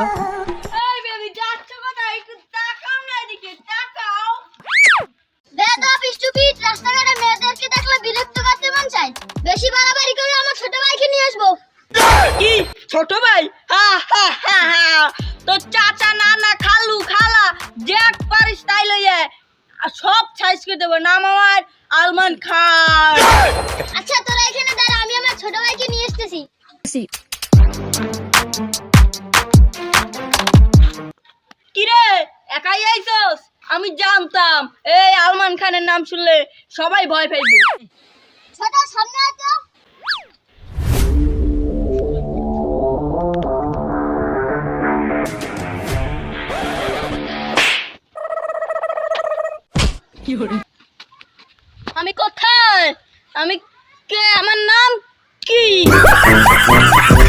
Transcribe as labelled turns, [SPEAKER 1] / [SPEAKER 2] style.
[SPEAKER 1] তো।
[SPEAKER 2] রাস্তাঘাটে মেয়েদেরকে দেখলে বিরক্ত করতে মন চায়। বেশি বাড়াবাড়ি করলে ছোট ভাইকে নিয়ে আসব।
[SPEAKER 3] কি? ছোট ভাই? তো চাচা নানা খালু খালা জ্যাক পারিস তাই লইয়ে সব সাইজ করে দেবো। নাম আমার আলমান খান।
[SPEAKER 2] আচ্ছা তোরা এখানে দাঁড়া আমি আমার ছোট ভাইকে নিয়ে এসতেছি
[SPEAKER 3] ঢাকায় আইসস আমি জানতাম। এই আলমান খানের নাম শুনলে সবাই ভয় পাইব। আমি কোথায়? আমি কে? আমার নাম কি?